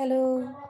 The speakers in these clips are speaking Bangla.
Hello.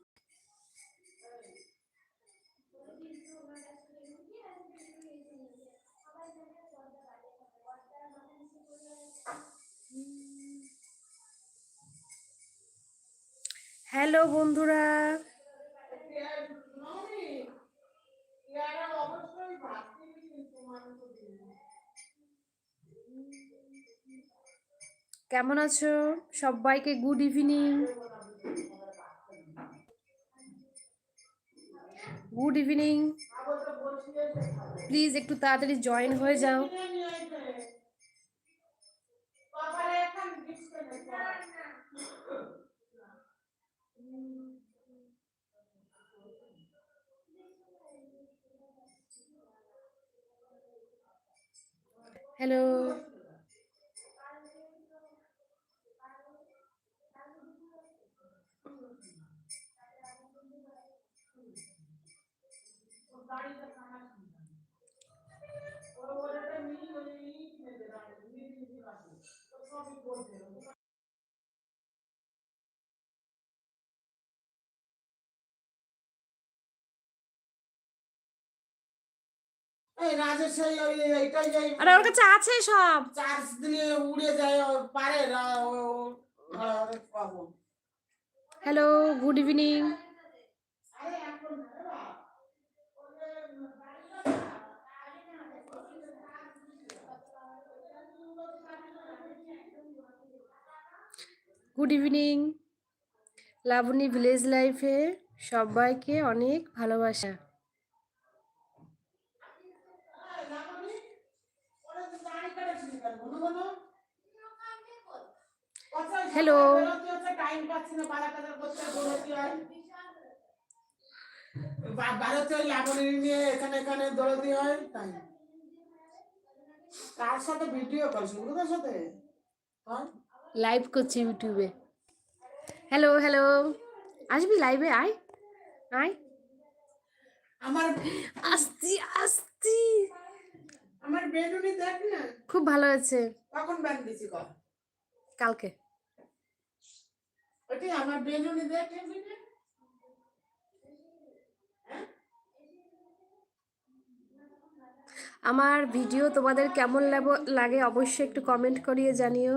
হ্যালো বন্ধুরা। কেমন আছো? সবাইকে good evening good evening please একটু তাড়াতাড়ি জয়েন হয়ে যাও। হ্যালো। আরে ওর কাছে আছে সব। চার্জ দিলে উড়ে যায় পারে hello good evening. Good evening. Laboni village লাইফে সবাইকে অনেক ভালোবাসা এই লাবণী, ওরে তুই দাড়ি কাটাচ্ছিস কেন? বলো, বলো। আচ্ছা, এই Hello. সকালে বেরোতে হচ্ছে, time পাচ্ছি না, বাজার টাজার করতে, দৌড়াতে হয়। বা- বাড়িতে ওই লাবণী নিয়ে এখানে এখানে দৌড়াতে হয় তাই কার সাথে ভিডিও করছ ওদের সাথে লাইভ করছি ইউটিউবে হ্যালো হ্যালো আসবি লাইভে আয়। আয়। আমার আসছি আসছি। আমার বেলুনি দেখ। খুব ভালো হয়েছে। কখন ব্যান দিছি কর কালকে। ওটি আমার বেলুনি দেখ। আমার ভিডিও তোমাদের কেমন লাগে অবশ্যই একটু কমেন্ট করিয়ে জানিও।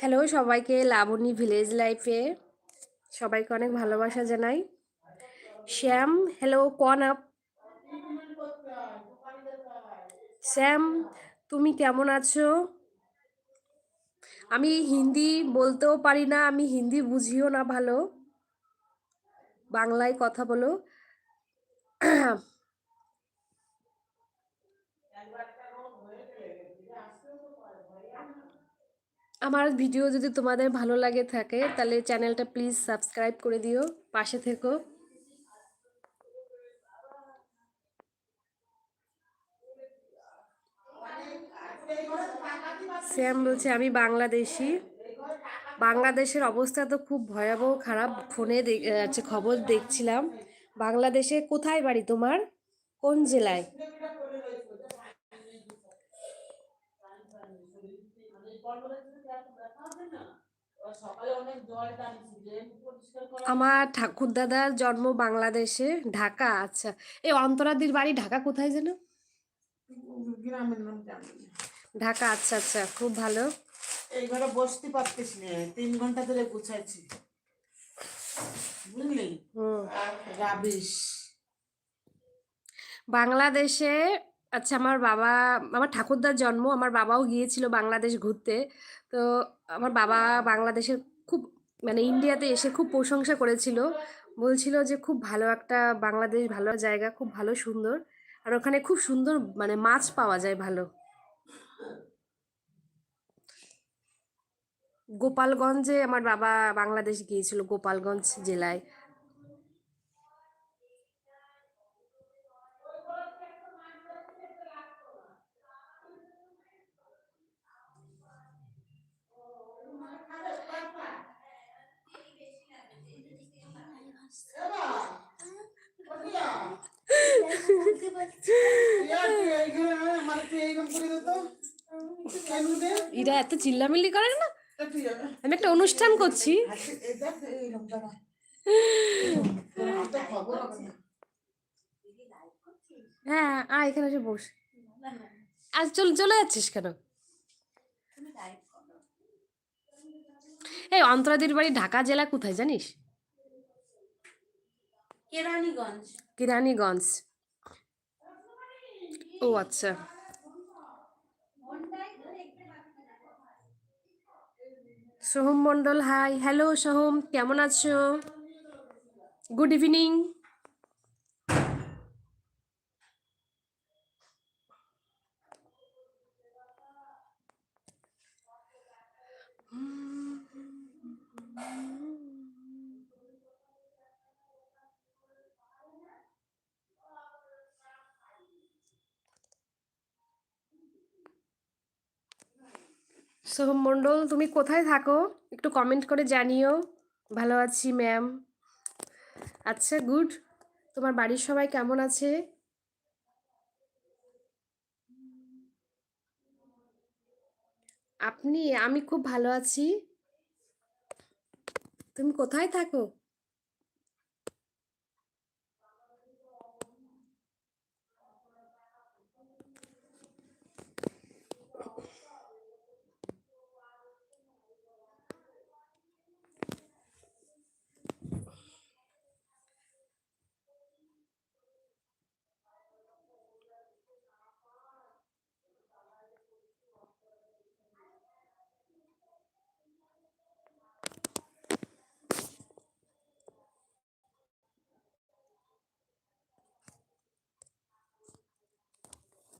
হ্যালো সবাইকে লাবণী ভিলেজ লাইফে সবাইকে অনেক ভালোবাসা জানাই। শ্যাম হ্যালো কন আপ? শ্যাম তুমি কেমন আছো? আমি হিন্দি বলতেও পারি না, আমি হিন্দি বুঝিও না ভালো। বাংলায় কথা বলো। আমার ভিডিও যদি তোমাদের ভালো লাগে থাকে, তাহলে চ্যানেলটা প্লিজ সাবস্ক্রাইব করে দিও, পাশে থেকো। শ্যাম বলছে, আমি বাংলাদেশি। বাংলাদেশের অবস্থা তো খুব ভয়াবহ খারাপ। ফোনে দেখ- খবর দেখছিলাম। বাংলাদেশে কোথায় বাড়ি তোমার? কোন জেলায়? আমার ঠাকুর দাদার জন্ম বাংলাদেশে, ঢাকা। আচ্ছা এই অন্তরাদির বাড়ি ঢাকা কোথায় যেন? গ্রামের নাম। ঢাকা আচ্ছা আচ্ছা খুব ভালো। এই ঘরে বসতে পারতিস না তিন ঘণ্টা ধরে গুছাইছি। বুঝলি? রাবিশ বাংলাদেশে আচ্ছা আমার বাবা আমার ঠাকুরদার জন্ম আমার বাবাও গিয়েছিল বাংলাদেশ ঘুরতে। তো আমার বাবা বাংলাদেশের খুব মানে ইন্ডিয়াতে এসে খুব প্রশংসা করেছিল। বলছিল যে খুব ভালো একটা বাংলাদেশ ভালো জায়গা খুব ভালো সুন্দর। আর ওখানে খুব সুন্দর মানে মাছ পাওয়া যায় ভালো। গোপালগঞ্জে আমার বাবা বাংলাদেশ গিয়েছিল গোপালগঞ্জ জেলায়। এরা এত চিল্লামিল্লি করে না? আমি একটা অনুষ্ঠান করছি। হ্যাঁ আয় এখানে এসে বস। আজ চল চলে যাচ্ছিস কেন? এই অন্তরাদির বাড়ি ঢাকা জেলা কোথায় জানিস? কেরানীগঞ্জ। কিরানীগঞ্জ। ও আচ্ছা। সোহম মন্ডল হাই হ্যালো সোহম কেমন আছো? গুড ইভিনিং সোহম মন্ডল তুমি কোথায় থাকো? একটু কমেন্ট করে জানিও। ভালো আছি ম্যাম আচ্ছা গুড তোমার বাড়ির সবাই কেমন আছে? আপনি, আমি খুব ভালো আছি। তুমি কোথায় থাকো?